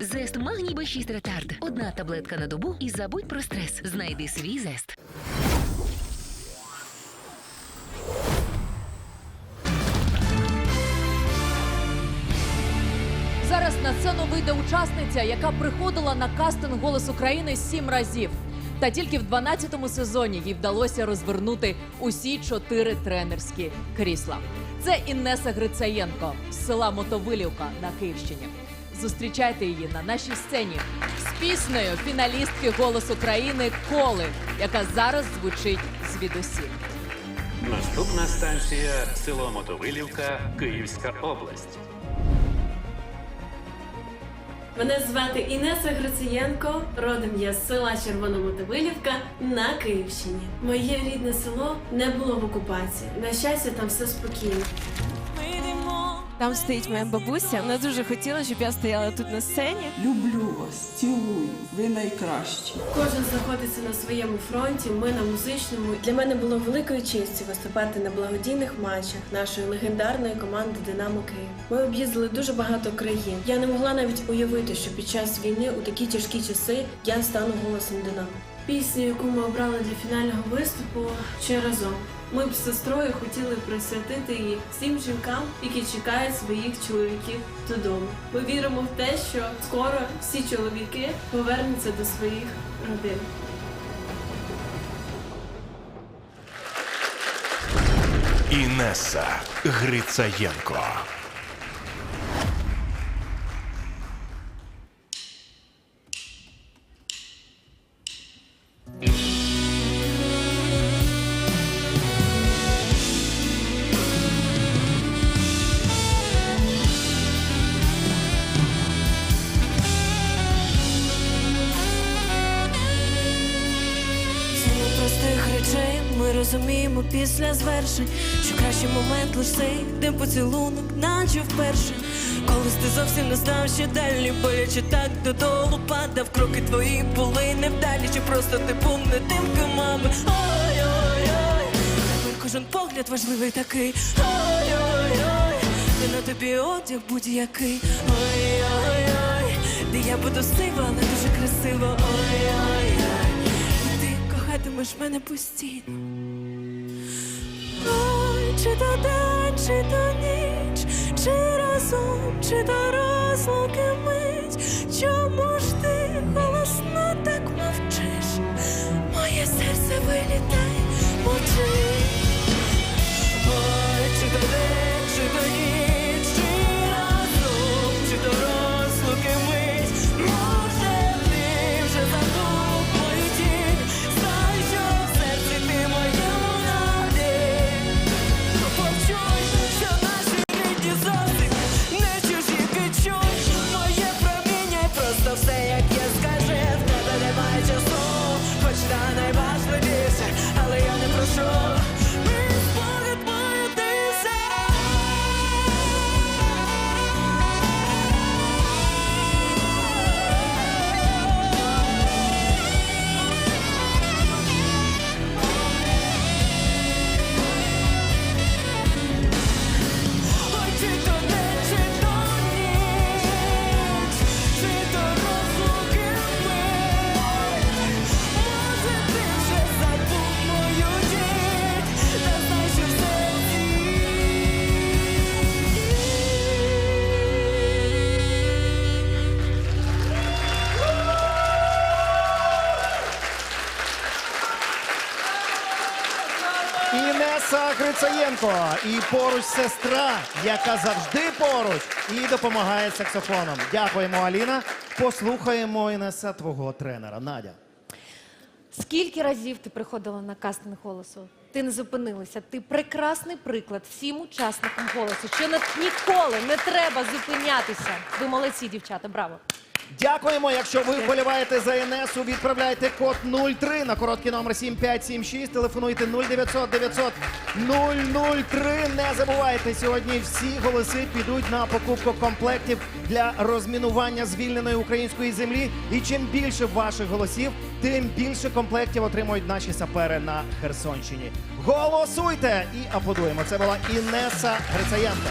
Зест магній Б6 ретард. Одна таблетка на добу і забудь про стрес. Знайди свій зест. Зараз на сцену вийде учасниця, яка приходила на кастинг Голос України сім разів. Та тільки в 12-му сезоні їй вдалося розвернути усі чотири тренерські крісла. Це Інеса Грицаєнко з села Мотовилівка на Київщині. Зустрічайте її на нашій сцені з піснею фіналістки Голос України Коли, яка зараз звучить звідусіль. Наступна станція село Мотовилівка, Київська область. Мене звати Інеса Грицієнко, родом я з села Червономотовилівка на Київщині. Моє рідне село не було в окупації. На щастя, там все спокійно. Там стоїть моя бабуся. Вона дуже хотіла, щоб я стояла тут на сцені. Люблю вас, цілую, ви найкращі. Кожен знаходиться на своєму фронті. Ми на музичному. Для мене було великою честю виступати на благодійних матчах нашої легендарної команди Динамо Київ. Ми об'їздили дуже багато країн. Я не могла навіть уявити, що під час війни у такі тяжкі часи я стану голосом Динамо. Пісню, яку ми обрали для фінального виступу, ще разом. Ми б з сестрою хотіли присвятити її всім жінкам, які чекають своїх чоловіків додому. Ми віримо в те, що скоро всі чоловіки повернуться до своїх родин. Інеса Грицаєнко. Речей ми розуміємо після звершень, що кращий момент лиш цей дим поцілунок, наче вперше. Колись ти зовсім не знав, що далі боляче так додолу падав. Кроки твої були невдалі, чи просто ти був не тим, ким мами. Ой-ой-ой, тепер кожен погляд важливий такий. Ой-ой-ой, ти на тобі одяг будь-який. Ой-ой-ой, де я буду сива, але дуже красиво. Ой-ой-ой, і ти кохатимеш мене постійно. Ой, чи то день, чи то ніч, чи разом, чи то розлуки мить. Чому ж ти голосно так мовчиш? Моє серце вилітає, Грицаєнко і поруч сестра, яка завжди поруч і допомагає саксофоном. Дякуємо, Аліна. Послухаємо Інеса твого тренера. Надя. Скільки разів ти приходила на кастинг голосу? Ти не зупинилася. Ти прекрасний приклад всім учасникам голосу. Що ніколи не треба зупинятися. Ви молодці, дівчата, браво. Дякуємо. Якщо ви вболіваєте за Інесу, відправляйте код 03 на короткий номер 7576. Телефонуйте 0900 900 003. Не забувайте, сьогодні всі голоси підуть на покупку комплектів для розмінування звільненої української землі. І чим більше ваших голосів, тим більше комплектів отримують наші сапери на Херсонщині. Голосуйте і аплодуємо. Це була Інеса Грицаєнко.